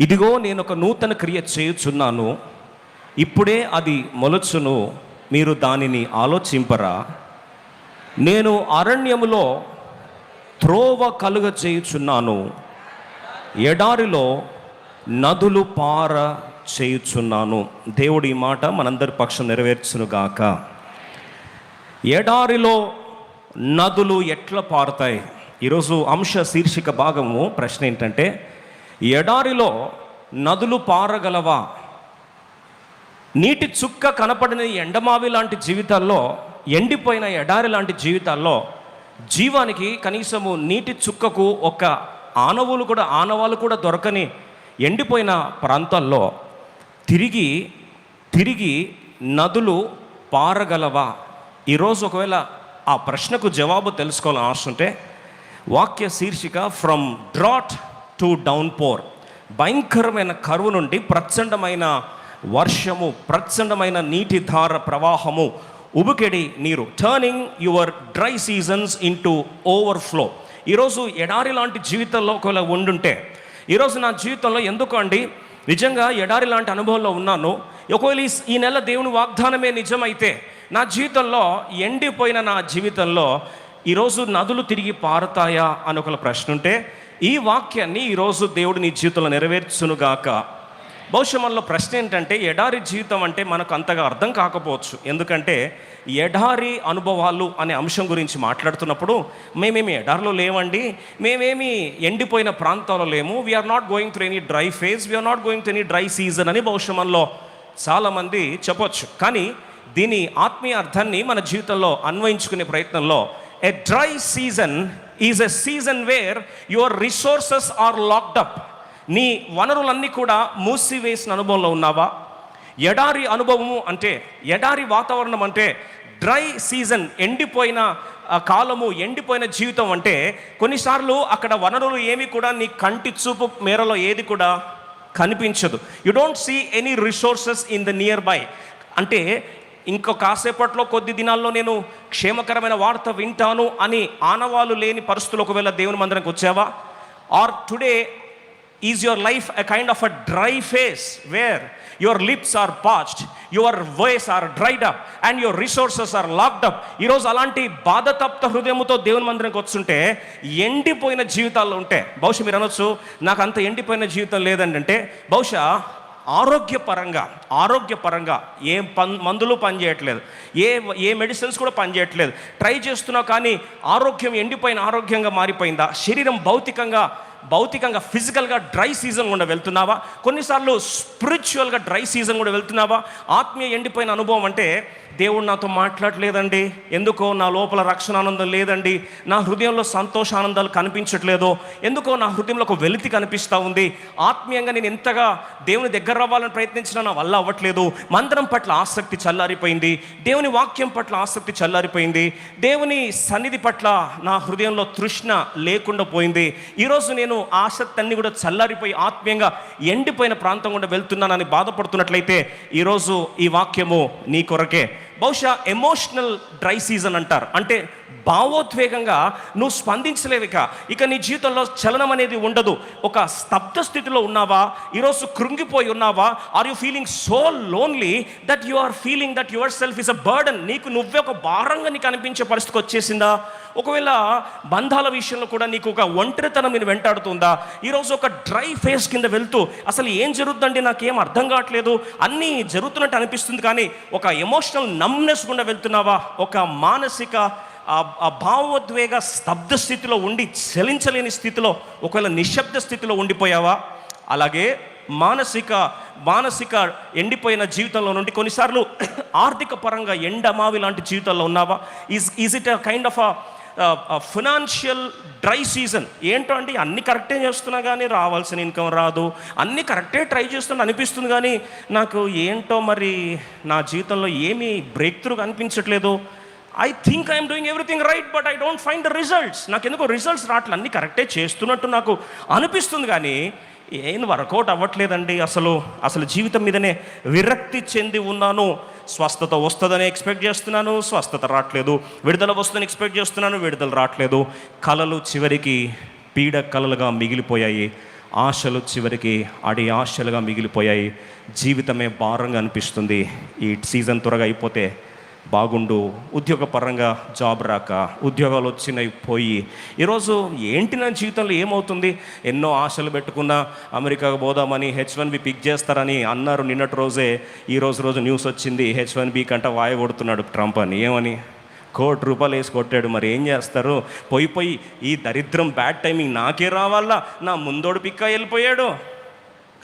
ఇదిగో నేను ఒక నూతన క్రియ చేయుచున్నాను. ఇప్పుడే అది మొలచును మీరు దానిని ఆలోచింపరా. నేను అరణ్యములో త్రోవ కలుగ చేయుచున్నాను. ఎడారిలో నదులు పార చేయుచున్నాను. దేవుడి ఈ మాట మనందరి పక్షం నెరవేర్చునుగాక ఎడారిలో నదులు ఎట్లా పారుతాయి? ఈరోజు అంశ శీర్షిక భాగము ప్రశ్న ఏంటంటే ఎడారిలో నదులు పారగలవా? నీటి చుక్క కనపడిన ఎండమావి లాంటి జీవితాల్లో ఎండిపోయిన ఎడారి లాంటి జీవితాల్లో జీవానికి కనీసము నీటి చుక్కకు ఒక ఆనవులు కూడా ఆనవాలు కూడా దొరకని ఎండిపోయిన ప్రాంతాల్లో తిరిగి తిరిగి నదులు పారగలవా? ఈరోజు ఒకవేళ ఆ ప్రశ్నకు జవాబు తెలుసుకోవాలని ఆశ ఉంటే వాక్య శీర్షిక from drought to downpour భయంకరమైన కరువు నుండి ప్రచండమైన వర్షము ప్రచండమైన నీటి ధార ప్రవాహము ఉబుకెడి నీరు turning your dry seasons into overflow ఈరోజు ఎడారి లాంటి జీవితంలో ఒకవేళ ఉండుంటే ఈరోజు నా జీవితంలో ఎందుకు అండి? నిజంగా ఎడారి లాంటి అనుభవంలో ఉన్నాను. ఒకవేళ ఈ- ఈ నెల దేవుని వాగ్దానమే నిజమైతే నా జీవితంలో ఎండిపోయిన నా జీవితంలో ఈరోజు నదులు తిరిగి పారుతాయా అని ఒక ప్రశ్న ఉంటే ఈ వాక్యాన్ని ఈరోజు దేవుడు నీ జీవితంలో నెరవేర్చునుగాక. బహుశా మనలో ప్రశ్న ఏంటంటే ఎడారి జీవితం అంటే మనకు అంతగా అర్థం కాకపోవచ్చు. ఎందుకంటే ఎడారి అనుభవాలు అనే అంశం గురించి మాట్లాడుతున్నప్పుడు మేమేమి ఎడారిలో లేవండి మేమేమి ఎండిపోయిన ప్రాంతాల్లో లేము we're not going through any dry phase we're not going through any dry season అని బహుశా మనలో చాలామంది చెప్పొచ్చు. కానీ దీని ఆత్మీయ అర్థాన్ని మన జీవితంలో అన్వయించుకునే ప్రయత్నంలో a dry season is a season where your resources are locked up నీ వనరులన్నీ కూడా మూసివేసిన అనుభవంలో ఉన్నావా? ఎడారి అనుభవము అంటే ఎడారి వాతావరణం అంటే డ్రై సీజన్ ఎండిపోయిన కాలము ఎండిపోయిన జీవితం అంటే కొన్నిసార్లు అక్కడ వనరులు ఏమి కూడా నీ కంటి చూపు మేరలో ఏది కూడా కనిపించదు. You don't see any resources in the nearby అంటే ఇంకో కాసేపట్లో కొద్ది దినాల్లో నేను క్షేమకరమైన వార్త వింటాను అని ఆనవాలు లేని పరిస్థితులు ఒకవేళ దేవుని మందిరానికి వచ్చావా? Or today is your life a kind of a dry phase where your lips are parched your voice are dried up and your resources are locked up ఈరోజు అలాంటి బాధతప్త హృదయముతో దేవుని మందిరానికి వస్తుంటే ఎండిపోయిన జీవితాల్లో ఉంటే బహుశా మీరు అనొచ్చు నాకు అంత ఎండిపోయిన జీవితం లేదండి అంటే బహుశా ఆరోగ్యపరంగా ఆరోగ్యపరంగా ఏ పన్ మందులు పనిచేయట్లేదు ఏ ఏ మెడిసిన్స్ కూడా పనిచేయట్లేదు ట్రై చేస్తున్నా కానీ ఆరోగ్యం ఎండిపోయిన ఆరోగ్యంగా మారిపోయిందా? శరీరం భౌతికంగా భౌతికంగా ఫిజికల్గా డ్రై సీజన్ కూడా వెళ్తున్నావా? కొన్నిసార్లు స్పిరిచువల్గా డ్రై సీజన్ కూడా వెళ్తున్నావా? ఆత్మీయ ఎండిపోయిన అనుభవం అంటే దేవుడు నాతో మాట్లాడలేదండి. ఎందుకో నా లోపల రక్షణ ఆనందం లేదండి. నా హృదయంలో సంతోష ఆనందాలు కనిపించట్లేదు. ఎందుకో నా హృదయంలో ఒక వెలితి కనిపిస్తూ ఉంది. ఆత్మీయంగా నేను ఎంతగా దేవుని దగ్గర రావాలని ప్రయత్నించినా నా వల్ల అవ్వట్లేదు. మంత్రం పట్ల ఆసక్తి చల్లారిపోయింది. దేవుని వాక్యం పట్ల ఆసక్తి చల్లారిపోయింది. దేవుని సన్నిధి పట్ల నా హృదయంలో తృష్ణ లేకుండా పోయింది. ఈరోజు నేను ఆసక్తి అన్ని కూడా చల్లారిపోయి ఆత్మీయంగా ఎండిపోయిన ప్రాంతం గుండా వెళ్తున్నానని బాధపడుతున్నట్లయితే ఈరోజు ఈ వాక్యము నీ కొరకే. బహుశా ఎమోషనల్ డ్రై సీజన్ అంటారు. అంటే భావోద్వేగంగా నువ్వు స్పందించలేవు ఇక ఇక నీ జీవితంలో చలనం అనేది ఉండదు. ఒక స్తబ్ద స్థితిలో ఉన్నావా? ఈరోజు కృంగిపోయి ఉన్నావా? Are you feeling so lonely that you are feeling that yourself is a burden నీకు నువ్వే ఒక భారంగా నీకు అనిపించే పరిస్థితికి వచ్చేసిందా? ఒకవేళ బంధాల విషయంలో కూడా నీకు ఒక ఒంటరితనం నేను వెంటాడుతుందా? ఈరోజు ఒక డ్రై ఫేస్ కింద వెళ్తూ అసలు ఏం జరుగుతుందండి? నాకేం అర్థం కావట్లేదు. అన్నీ జరుగుతున్నట్టు అనిపిస్తుంది కానీ ఒక ఎమోషనల్ నమ్నెస్ గుండా వెళ్తున్నావా? ఒక మానసిక ఆ- ఆ భావోద్వేగ స్తబ్ద స్థితిలో ఉండి చలించలేని స్థితిలో ఒకవేళ నిశ్శబ్ద స్థితిలో ఉండిపోయావా? అలాగే మానసిక మానసిక ఎండిపోయిన జీవితంలో నుండి కొన్నిసార్లు ఆర్థిక పరంగా ఎండమావి లాంటి జీవితంలో ఉన్నావా? Is is it a kind of a financial dry season ఏంటో అండి అన్ని కరెక్టే చేస్తున్నా కానీ రావాల్సిన ఇన్కమ్ రాదు. అన్ని కరెక్టే ట్రై చేస్తున్నా అనిపిస్తుంది కానీ నాకు ఏంటో మరి నా జీవితంలో ఏమీ బ్రేక్ త్రూ అనిపించట్లేదు I think I'm doing everything right but I don't find the results నాకు ఎందుకో రిజల్ట్స్ రావట్లే అన్ని కరెక్టే చేస్తున్నట్టు నాకు అనిపిస్తుంది కానీ ఏం వర్కౌట్ అవ్వట్లేదండి. అసలు అసలు జీవితం మీదనే విరక్తి చెంది ఉన్నాను. స్వస్థత వస్తుందని ఎక్స్పెక్ట్ చేస్తున్నాను స్వస్థత రావట్లేదు విడుదల వస్తుందని ఎక్స్పెక్ట్ చేస్తున్నాను విడుదల రావట్లేదు కళలు చివరికి పీడ కళలుగా మిగిలిపోయాయి. ఆశలు చివరికి అడి ఆశలుగా మిగిలిపోయాయి. జీవితమే భారంగా అనిపిస్తుంది. ఈ సీజన్ త్వరగా అయిపోతే బాగుండు ఉద్యోగపరంగా జాబ్ రాక ఉద్యోగాలు వచ్చినాయి పోయి. ఈరోజు ఏంటి నా జీవితంలో ఏమవుతుంది? ఎన్నో ఆశలు పెట్టుకున్నా అమెరికాకు పోదామని హెచ్ వన్ బి పిక్ చేస్తారని అన్నారు నిన్నటి రోజే. ఈ రోజు రోజు న్యూస్ వచ్చింది హెచ్ వన్ బి కంట వాయ కొడుతున్నాడు ట్రంప్ అని. ఏమని? కోటి రూపాయలు వేసి కొట్టాడు మరి ఏం చేస్తారు? పోయి పోయి ఈ దరిద్రం బ్యాడ్ టైమింగ్ నాకే రావాలా? నా ముందోడు పిక్క వెళ్ళిపోయాడు.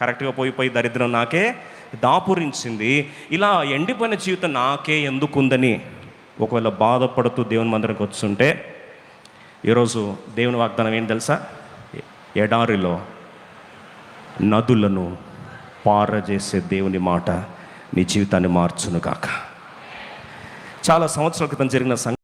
కరెక్ట్గా పోయి పోయి దరిద్రం నాకే దాపురించింది. ఇలా ఎండిపోయిన జీవితం నాకే ఎందుకుందని ఒకవేళ బాధపడుతూ దేవుని మందిరానికి వచ్చుంటే ఈరోజు దేవుని వాగ్దానం ఏంటి తెలుసా? ఎడారిలో నదులను పారజేసే దేవుని మాట నీ జీవితాన్ని మార్చును కాక చాలా సంవత్సరాల క్రితం జరిగిన సంఘ